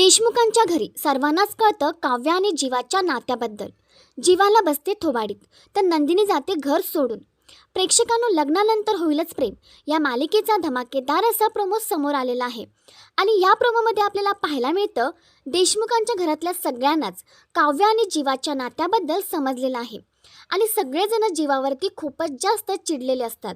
देशमुखांच्या घरी सर्वांनाच कळतं काव्य आणि जीवाच्या नात्याबद्दल. जीवाला बसते थोबाडीत तर नंदिनी जाते घर सोडून. प्रेक्षकांनो लग्नानंतर होईलच प्रेम. या मालिकेचा धमाकेदार असा प्रोमो समोर आलेला आहे. आणि या प्रोमोमध्ये आपल्याला पाहायला मिळतं देशमुखांच्या घरातल्या सगळ्यांनाच काव्य आणि जीवाच्या नात्याबद्दल समजलेलं आहे. आणि सगळेजण जीवावरती खूपच जास्त चिडलेले असतात.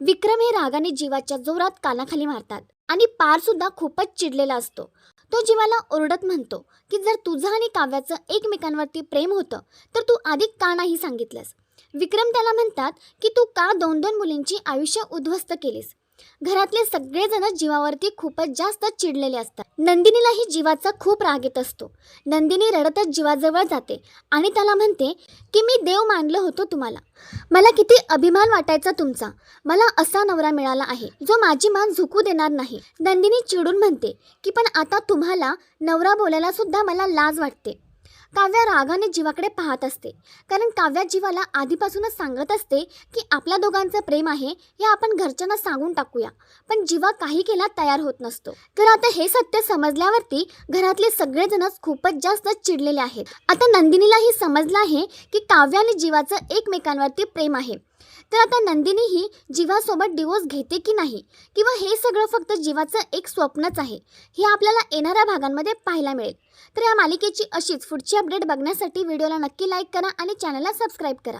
विक्रम हे रागाने जीवाच्या जोरात कानाखाली मारतात. आणि पार सुद्धा खूपच चिडलेला असतो. तो जीवाला ओरडत म्हणतो की जर तुझं आणि काव्याचं एकमेकांवरती प्रेम होतं तर तू आधी का नाही सांगितलंस? विक्रम त्याला म्हणतात की तू का दोन दोन मुलींची आयुष्य उद्ध्वस्त केलीस? घरातले सगळेजण जीवावरती खूपच जास्त चिडलेले असतात. नंदिनीलाही जीवाचा खूप राग येत असतो. नंदिनी रडतच जीवाजवळ जाते आणि त्याला म्हणते की मी देव मानलं होतो तुम्हाला. मला किती अभिमान वाटायचा तुमचा. मला असा नवरा मिळाला आहे जो माझी मान झुकू देणार नाही. नंदिनी चिडून म्हणते की पण आता तुम्हाला नवरा बोलायला सुद्धा मला लाज वाटते. काव्या रागाने जीवाकडे पाहत असते. कारण काव्या जीवाला आधीपासूनच सांगत असते की आपल्या दोघांचं प्रेम आहे हे आपण घरच्यांना सांगून टाकूया. पण जीवा काही केला तयार होत नसतो. तर आता हे सत्य समजल्यावरती घरातले सगळेजणच खूपच जास्त चिडलेले आहेत. आता नंदिनीलाही समजलं आहे की काव्य आणि जीवाचं एकमेकांवरती प्रेम आहे. तर आता नंदिनी ही जीवासोबत डिवोर्स घेते की नाही? किंवा हे सगळं फक्त जीवाचं एक स्वप्नच आहे. हे आपल्याला येणाऱ्या भागांमध्ये पाहायला मिळेल. तर या मालिकेची अशीच पुढची अपडेट बघण्यासाठी व्हिडिओला नक्की लाईक करा आणि चॅनलला सबस्क्राईब करा.